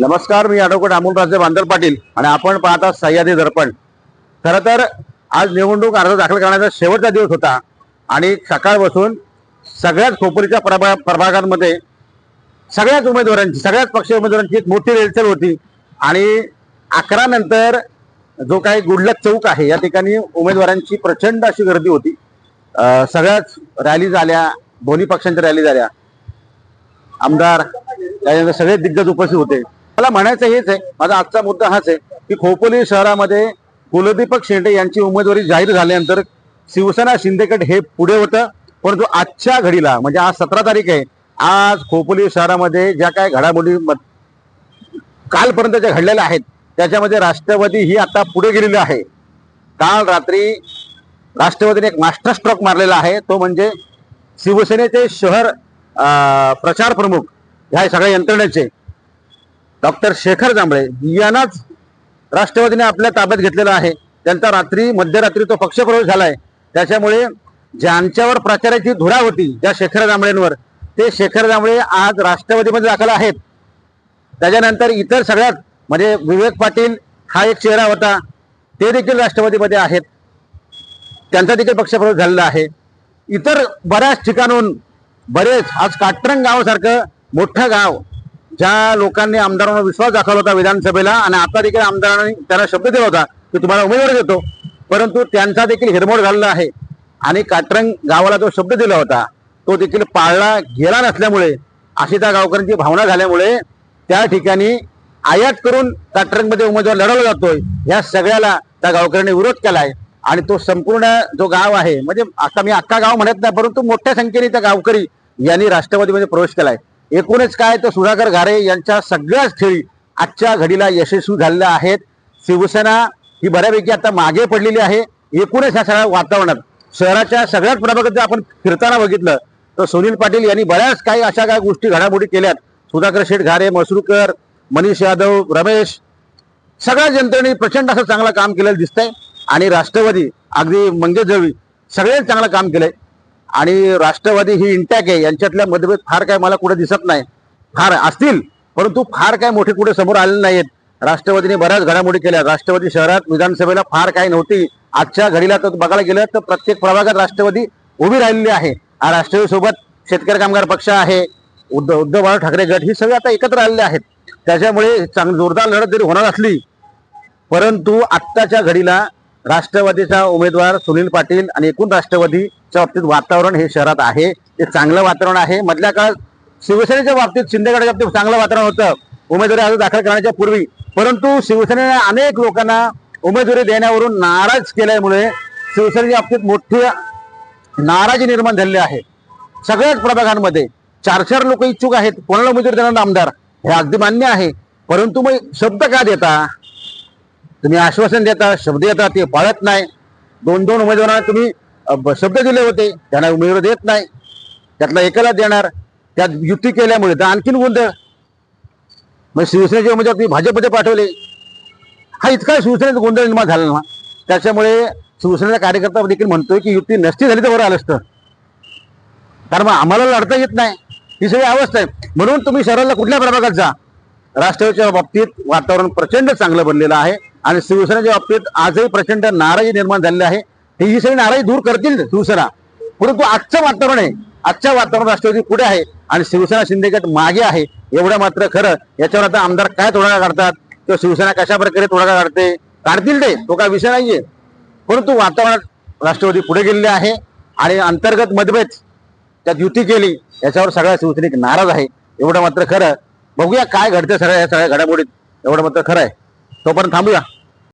नमस्कार मी ॲडव्होकेट अमोलराजे बांदर पाटील आणि आपण पाहता सह्याद्री दर्पण. खरं तर आज निवडणूक अर्ज दाखल करण्याचा शेवटचा दिवस होता आणि सकाळ बसून सगळ्याच खोपरीच्या प्रभा प्रभागांमध्ये सगळ्याच उमेदवारांची सगळ्याच पक्ष उमेदवारांची एक मोठी रेलचेल होती आणि अकरा नंतर जो काही गुडलक चौक आहे या ठिकाणी उमेदवारांची प्रचंड अशी गर्दी होती. सगळ्याच रॅली झाल्या दोन्ही पक्षांच्या रॅली झाल्या. आमदार त्याच्यानंतर सगळे दिग्गज उपस्थित होते. मला म्हणायचं हेच आहे माझा आजचा मुद्दा हाच आहे की खोपोली शहरामध्ये कुलदीपक शेंडे यांची उमेदवारी जाहीर झाल्यानंतर शिवसेना शिंदेगड हे पुढे होतं परंतु आजच्या घडीला म्हणजे आज सतरा तारीख आहे आज खोपोली शहरामध्ये ज्या काय घडामोडी कालपर्यंत ज्या घडलेल्या आहेत त्याच्यामध्ये राष्ट्रवादी ही आता पुढे गेलेली आहे. काल रात्री राष्ट्रवादीने एक मास्टर स्ट्रोक मारलेला आहे तो म्हणजे शिवसेनेचे शहर प्रचार प्रमुख ह्या सगळ्या यंत्रणेचे डॉक्टर शेखर जांभळे यांनाच राष्ट्रवादीने आपल्या ताब्यात घेतलेला आहे. त्यांचा रात्री मध्यरात्री तो पक्षप्रवेश झालाय. त्याच्यामुळे ज्यांच्यावर प्रचाराची धुरा होती ज्या शेखर जांभळेंवर ते शेखर जांभळे आज राष्ट्रवादीमध्ये दाखल आहेत. त्याच्यानंतर इतर सगळ्यात म्हणजे विवेक पाटील हा एक चेहरा होता. ते देखील राष्ट्रवादीमध्ये आहेत. त्यांचा देखील पक्षप्रवेश झालेला आहे. इतर बऱ्याच ठिकाणून बरेच आज काटरंग गावासारखं मोठं गाव ज्या लोकांनी आमदारांवर विश्वास दाखवला होता विधानसभेला आणि आता देखील आमदारांनी त्यांना शब्द दिला होता की तुम्हाला उमेदवार देतो. परंतु त्यांचा देखील हिरमोड झालेला आहे. आणि काटरंग गावाला जो शब्द दिला होता तो देखील पाळला गेला नसल्यामुळे अशी त्या गावकऱ्यांची भावना झाल्यामुळे त्या ठिकाणी आयात करून काटरंगमध्ये उमेदवार लढवला जातोय. या सगळ्याला त्या गावकऱ्यांनी विरोध केला आहे आणि तो संपूर्ण जो गाव आहे म्हणजे आता मी अख्खा गाव म्हणत नाही परंतु मोठ्या संख्येने त्या गावकरी यांनी राष्ट्रवादीमध्ये प्रवेश केलाय. एकूणच काय तर सुधाकर घारे यांच्या सगळ्याच खेळी आजच्या घडीला यशस्वी झालेल्या आहेत. शिवसेना ही बऱ्यापैकी आता मागे पडलेली आहे. एकूणच ह्या सगळ्या वातावरणात शहराच्या सगळ्याच प्रभागात जर आपण फिरताना बघितलं तर सुनील पाटील यांनी बऱ्याच काही अशा काही गोष्टी घडामोडी केल्यात. सुधाकर शेठ घारे मसरूकर मनीष यादव रमेश सगळ्या जनतेने प्रचंड असं चांगलं काम केलेलं दिसतंय. आणि राष्ट्रवादी अगदी मंगेश जळवी सगळ्यांनी चांगलं काम केलंय. आणि राष्ट्रवादी ही इंटॅक आहे. यांच्यातल्या मतभेद फार काय मला कुठे दिसत नाही. फार असतील परंतु फार काय मोठे कुठे समोर आलेले नाहीत राष्ट्रवादीने बऱ्याच घडामोडी केल्या. राष्ट्रवादी शहरात विधानसभेला फार काय नव्हती. आजच्या घडीला तर बघायला गेलं तर प्रत्येक प्रभागात राष्ट्रवादी उभी राहिलेली आहे. हा राष्ट्रवादी सोबत शेतकरी कामगार पक्ष आहे. उद्धव उद्धव बाळा ठाकरे गट ही सगळे आता एकत्र आलेले आहेत. त्याच्यामुळे चांग जोरदार लढत जरी होणार असली परंतु आत्ताच्या घडीला राष्ट्रवादीचा उमेदवार सुनील पाटील आणि एकूण राष्ट्रवादीच्या बाबतीत वातावरण हे शहरात आहे. ते चांगलं वातावरण आहे. मधल्या काळात शिवसेनेच्या बाबतीत शिंदेगडाच्या बाबतीत चांगलं वातावरण होतं. उमेदवारी अर्ज दाखल करण्याच्या पूर्वी. परंतु शिवसेनेने अनेक लोकांना उमेदवारी देण्यावरून नाराज केल्यामुळे शिवसेनेच्या बाबतीत मोठी नाराजी निर्माण झालेली आहे. सगळ्याच प्रभागांमध्ये चार चार लोक इच्छुक आहेत. कोणाला उमेदवारी देणार आमदार हे अगदी मान्य आहे. परंतु मग शब्द का देता? तुम्ही आश्वासन देता शब्द देता ते पाळत नाही. दोन दोन उमेदवारांना तुम्ही शब्द दिले होते. त्यांना उमेदवार देत नाही. त्यातला एकाला देणार. त्यात युती केल्यामुळे तर आणखीन गोंधळ. मग शिवसेनेचे उमेदवार तुम्ही भाजपमध्ये पाठवले. हा इतका शिवसेनेचा गोंधळ निर्माण झाला ना. त्याच्यामुळे शिवसेनेचा कार्यकर्ता देखील म्हणतोय की युती नसती झाली तर बरं आलं असतं. कारण मग आम्हाला लढता येत नाही. ही सगळी अवस्था आहे. म्हणून तुम्ही शहराला कुठल्या प्रभागात जा? राष्ट्रवादीच्या बाबतीत वातावरण प्रचंड चांगलं बनलेलं आहे. आणि शिवसेनेच्या बाबतीत आजही प्रचंड नाराजी निर्माण झालेली आहे ही सगळी नाराजी दूर करतील शिवसेना. परंतु आजचं वातावरण आहे. आजच्या वातावरण राष्ट्रवादी पुढे आहे आणि शिवसेना शिंदेगट मागे आहे एवढं मात्र खरं. याच्यावर आता आमदार काय तोडगा काढतात? किंवा शिवसेना कशा प्रकारे तोडगा काढते? काढतील ते? तो काय विषय नाहीये. परंतु वातावरणात राष्ट्रवादी पुढे गेलेले आहे आणि अंतर्गत मतभेद त्यात युती केली याच्यावर सगळ्या शिवसैनिक नाराज आहे. एवढं मात्र खरं. बघूया काय घडतं सगळ्या या सगळ्या घडामोडीत. एवढं मात्र खरं आहे. तोपर्यंत थांबूया.